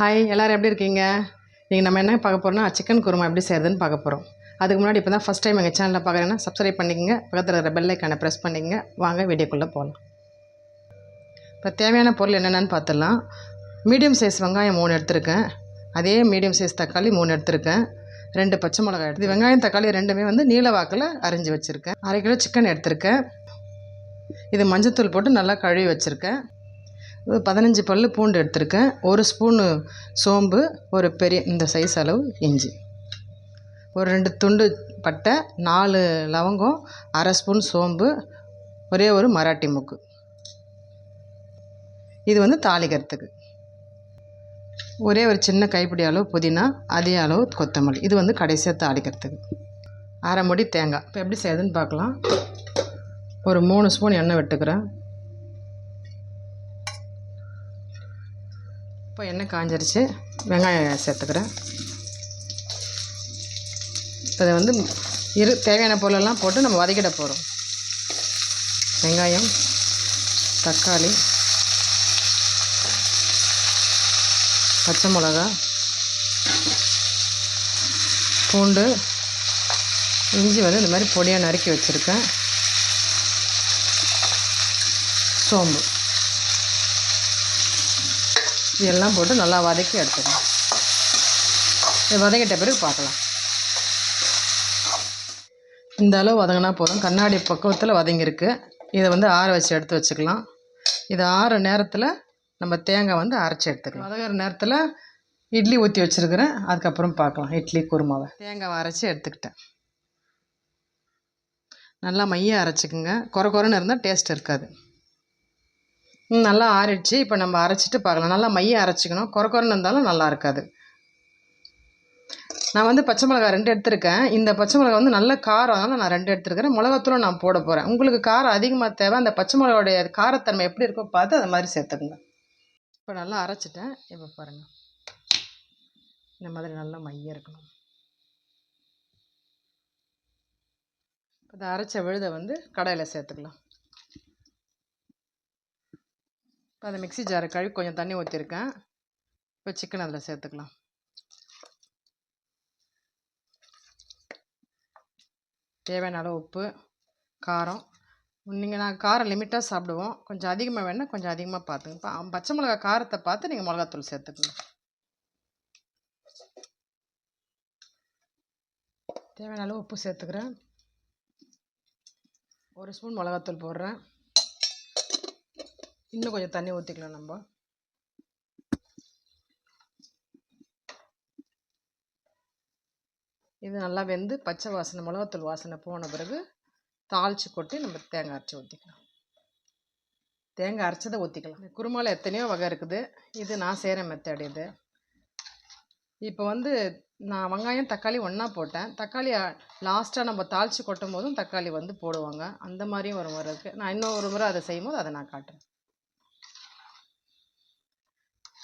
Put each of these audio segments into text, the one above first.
Hi எல்லோரும் எப்படி இருக்கீங்க? நீங்கள் நம்ம என்ன பார்க்க போகிறோம்னா சிக்கன் குருமா எப்படி செய்கிறதுன்னு பார்க்க போகிறோம் அதுக்கு முன்னாடி இப்போ தான் ஃபஸ்ட் டைம் எங்கள் சேனலில் பார்க்குறேன்னா சப்ஸ்கிரைப் பண்ணிக்கங்க. பக்கத்தில் இருக்கிற பெல் ஐக்கானை ப்ரெஸ் பண்ணிக்கங்க. வாங்க வீடியோக்குள்ளே போகலாம் இப்போ தேவையான பொருள் என்னென்னு பார்த்துடலாம். மீடியம் சைஸ் வெங்காயம் மூணு எடுத்திருக்கேன். அதே மீடியம் சைஸ் தக்காளி மூணு எடுத்திருக்கேன். ரெண்டு பச்சை மிளகாய் எடுத்து வெங்காயம் தக்காளி ரெண்டுமே வந்து நீல வாக்கில் அரிஞ்சு வச்சுருக்கேன். அரை கிலோ சிக்கன் எடுத்திருக்கேன். இது மஞ்சத்தூள் போட்டு நல்லா கழுவி வச்சுருக்கேன். பதினஞ்சு பல் பூண்டு எடுத்திருக்கேன். ஒரு ஸ்பூனு சோம்பு ஒரு பெரிய இந்த சைஸ் அளவு இஞ்சி. ஒரு ரெண்டு துண்டு பட்டை நாலு லவங்கம் அரை ஸ்பூன் சோம்பு ஒரே ஒரு மராட்டி முக்கு. இது வந்து தாளிக்கிறதுக்கு. ஒரே ஒரு சின்ன கைப்பிடி அளவு புதினா அதே அளவு கொத்தமல்லி. இது வந்து கடைசியாக தாளிக்கிறதுக்கு. அரை முடி தேங்காய். இப்போ எப்படி செய்யுதுன்னு பார்க்கலாம். ஒரு மூணு ஸ்பூன் எண்ணெய் விட்டுக்கிறேன். இப்போ எண்ணெய் காஞ்சிருச்சு வெங்காயம் சேர்த்துக்கிறேன். இப்போ வந்து இரு தேவையான பொருளெல்லாம் போட்டு நம்ம வதக்கிட போகிறோம் வெங்காயம் தக்காளி பச்சை மிளகா பூண்டு இஞ்சி வந்து இந்த மாதிரி பொடியாக நறுக்கி வச்சுருக்கேன். சோம்பு. இதெல்லாம் போட்டு நல்லா வதக்கி எடுத்துக்கணும். இது வதக்கிட்ட பிறகு பார்க்கலாம். இந்த அளவு வதங்கினா போதும். கண்ணாடி பக்குவத்தில் வதங்கியிருக்கு. இதை வந்து ஆற வச்சு எடுத்து வச்சுக்கலாம். இது ஆற நேரத்தில் நம்ம தேங்காய் வந்து அரைச்சி எடுத்துக்கலாம். வதங்குற நேரத்தில் இட்லி ஊற்றி வச்சுருக்கிறேன். அதுக்கப்புறம் பார்க்கலாம். இட்லி குருமாவை. தேங்காவை அரைச்சி எடுத்துக்கிட்டேன். நல்லா மைய அரைச்சிக்குங்க. குறை குறைன்னு இருந்தால் டேஸ்ட் இருக்காது. நல்லா ஆறிடுச்சு. இப்போ நம்ம அரைச்சிட்டு பார்க்கலாம். நல்லா மைய அரைச்சிக்கணும். குறை குறைன்னு இருந்தாலும் நல்லா இருக்காது. நான் வந்து பச்சை மிளகாய் ரெண்டு எடுத்திருக்கேன். இந்த பச்சை மிளகாய் வந்து நல்ல காரம். அதனால் நான் ரெண்டு எடுத்திருக்கிறேன். மிளகாத்தூளும் நான் போட போகிறேன் உங்களுக்கு காரம் அதிகமாக தேவை அந்த பச்சை மிளகாவுடைய காரத்தன்மை எப்படி இருக்கோ பார்த்து அது மாதிரி சேர்த்துக்குங்க. இப்போ நல்லா அரைச்சிட்டேன். இப்போ பாருங்கள் இந்த மாதிரி நல்லா மைய இருக்கணும். இப்போ அரைச்ச விழுதை வந்து கடையில் சேர்த்துக்கலாம். இப்போ அந்த மிக்ஸி ஜாரை கழுவி கொஞ்சம் தண்ணி ஊற்றிருக்கேன் இப்போ சிக்கன் அதில் சேர்த்துக்கலாம். தேவையான அளவு உப்பு காரம். நீங்கள் நான் காரம் லிமிட்டாக சாப்பிடுவோம். கொஞ்சம் அதிகமாக வேணால் கொஞ்சம் அதிகமாக பார்த்துங்க. இப்போ பச்சை மிளகா காரத்தை பார்த்து நீங்கள் மிளகாத்தூள் சேர்த்துக்கணும். தேவையான அளவு உப்பு சேர்த்துக்கிறேன். ஒரு ஸ்பூன் மிளகாத்தூள் போடுறேன். இன்னும் கொஞ்சம் தண்ணி ஊற்றிக்கலாம் நம்ம. இது நல்லா வெந்து பச்சை வாசனை மிளகாத்தூள் வாசனை போன பிறகு தாளித்து கொட்டி நம்ம தேங்காய் அரைச்சி ஊற்றிக்கலாம் தேங்காய் அரைச்சதை ஊற்றிக்கலாம் இந்த குருமாவில் எத்தனையோ வகை இருக்குது. இது நான் செய்கிற மெத்தட் இது. இப்போ வந்து நான் வெங்காயம் தக்காளி ஒன்றா போட்டேன். தக்காளி லாஸ்ட்டாக நம்ம தாளித்து கொட்டும் போதும் தக்காளி வந்து போடுவாங்க. அந்த மாதிரியும் ஒரு முறை இருக்குது நான் இன்னும் ஒரு முறை அதை செய்யும் போது அதை நான் காட்டுறேன்.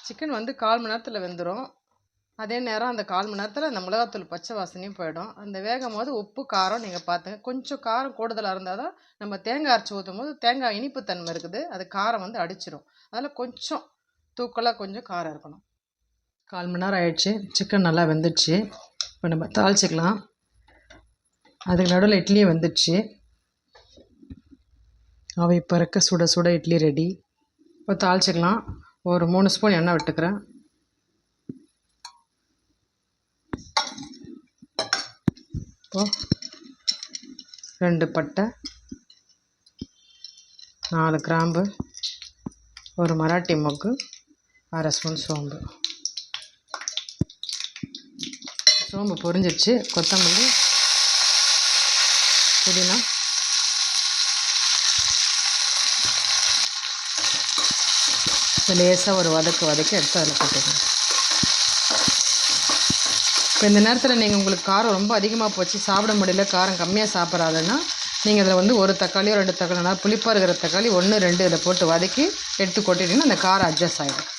சிக்கன் வந்து கால் மணி நேரத்தில் வெந்துடும் அதே நேரம் அந்த கால் மணி நேரத்தில் அந்த மிளகாத்தூள் பச்சை வாசனையும் போயிடும். அந்த வேகும் போது உப்பு காரம் நீங்கள் பார்த்துங்க கொஞ்சம் காரம் கூடுதலாக இருந்தால் தான் நம்ம தேங்காய் அரைச்சி ஊற்றும் போது தேங்காய் இனிப்புத்தன்மை இருக்குது. அது காரம் வந்து அடிச்சிடும் அதில் கொஞ்சம் தூக்கலாக கொஞ்சம் காரம் இருக்கணும். கால் மணி நேரம் ஆயிடுச்சு. சிக்கன் நல்லா வெந்துடுச்சு. இப்போ நம்ம தாளிச்சிக்கலாம். அதுக்கு நடுவில் இட்லியும் வெந்துடுச்சு. அவை பறக்க சுட சுட இட்லி ரெடி இப்போ தாளிச்சிக்கலாம். ஒரு மூணு ஸ்பூன் எண்ணெய் விட்டுக்கிறேன். ரெண்டு பட்டை நாலு கிராம்பு ஒரு மராட்டி மொக்கு அரை ஸ்பூன் சோம்பு. சோம்பு பொரிஞ்சிடுச்சு கொத்தமல்லி புதினா லேசாக ஒரு வதக்கு வதக்கி எடுத்து அதில் போட்டுக்கணும் இப்போ இந்த நேரத்தில் நீங்கள் உங்களுக்கு காரம் ரொம்ப அதிகமாக போச்சு சாப்பிட முடியல காரம் கம்மியாக சாப்பிட்றாதுன்னா நீங்கள் இதில் வந்து ஒரு தக்காளியோ ரெண்டு தக்காளி நல்லா புளிப்பாக இருக்கிற தக்காளி ஒன்று ரெண்டு இதில் போட்டு வதக்கி எடுத்து கொட்டிட்டிங்கன்னா அந்த காரம் அட்ஜஸ்ட் ஆகிடும்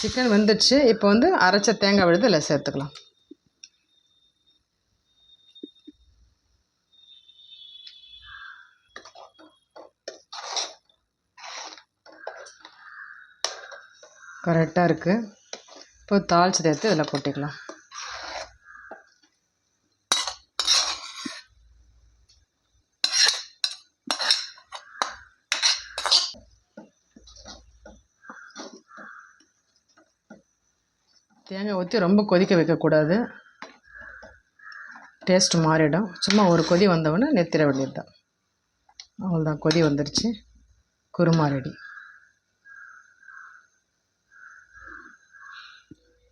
சிக்கன் வெந்துடுச்சு. இப்போ வந்து அரைச்ச தேங்காய் விழுது இதில் சேர்த்துக்கலாம். கரெக்டாக இருக்குது இப்போ தாளிச்சதை எடுத்து இதில் கொட்டிக்கலாம். தேங்காய் ஊற்றி ரொம்ப கொதிக்க வைக்கக்கூடாது. டேஸ்ட் மாறிடும். சும்மா ஒரு கொதி வந்தவொடனே நெத்திர வேண்டியது தான் அவ்வளோதான் கொதி வந்துருச்சு. குருமா ரெடி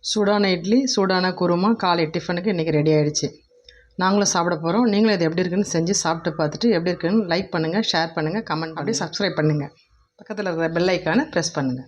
சூடான இட்லி சூடான குருமா காலை டிஃபனுக்கு இன்றைக்கி ரெடி ஆகிடுச்சு நாங்களும் சாப்பிட போகிறோம் நீங்களும் இது எப்படி இருக்குன்னு செஞ்சு சாப்பிட்டு பார்த்துட்டு எப்படி இருக்குன்னு லைக் பண்ணுங்கள் ஷேர் பண்ணுங்கள் கமெண்ட் பண்ணி சப்ஸ்கிரைப் பண்ணுங்கள் பக்கத்தில் இருக்கிற பெல் ஐக்கானை ப்ரெஸ் பண்ணுங்கள்